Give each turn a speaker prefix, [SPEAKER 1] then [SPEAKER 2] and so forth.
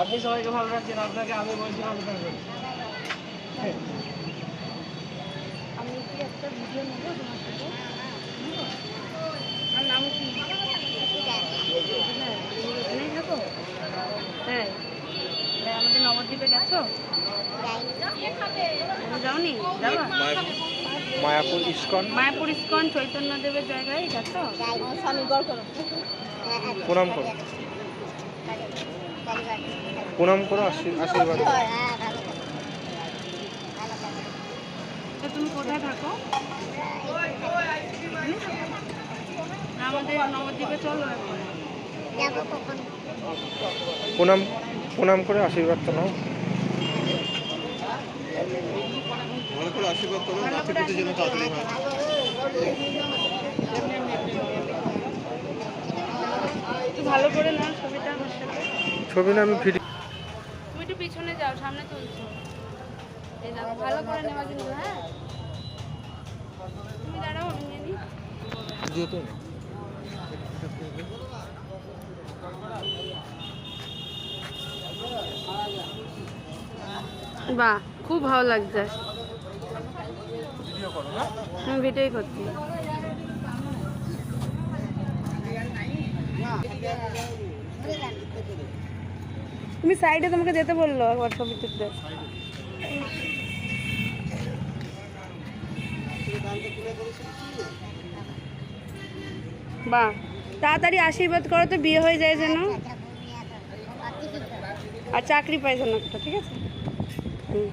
[SPEAKER 1] আপনি সবাইকে ভালো রাখছেন আপনাকে আমি বলছি ভালো থাকবেন।
[SPEAKER 2] আমি কি একটা ভিডিও নেব তোমার সাথে? আমার নাম কি? হ্যাঁ, হ্যাঁ আমাদের নবদ্বীপে গেছো? যাওনি? যাবা?
[SPEAKER 3] মায়াপুর ইস্কন।
[SPEAKER 2] মায়াপুর ইস্কন চৈতন্য দেবের জায়গায় গেছো?
[SPEAKER 4] স্বামী গড় করো।
[SPEAKER 3] প্রণাম করো। প্রণাম করো আশীর- আশীর্বাদ
[SPEAKER 2] তুমি কোথায় থাকো? না, আমাদের নবদ্বীপে চলো এখন
[SPEAKER 4] যাব কখন
[SPEAKER 3] প্রণাম প্রণাম করে আশীর্বাদ তো নাও।
[SPEAKER 5] ভালো করে আশীর্বাদ করো
[SPEAKER 2] ভালো
[SPEAKER 5] নাতি যেন তাড়াতাড়ি হয়।
[SPEAKER 2] ভালো করে নাও ছবিটা আমার সাথে।
[SPEAKER 3] ছবি না আমি ভিডিও
[SPEAKER 2] তুমি একটু পিছনে যাও সামনে চলছো এই দেখো ভালো করে নেওয়া কিন্তু হ্যাঁ? তুমি দাঁড়াও আমি নিয়ে নিই।
[SPEAKER 5] যেহেতু
[SPEAKER 2] বাহ খুব ভালো লাগছে।
[SPEAKER 3] ভিডিও করো না
[SPEAKER 2] আমি ভিডিওই করছি। তুমি সাইডে তোমাকে যেতে বলল একবার ছবি তুলতে। বাহ, তাড়াতাড়ি আশীর্বাদ করো তো, বিয়ে হয়ে যায় যেন। আর চাকরি পাই যেন একটা, ঠিক আছে? হুম।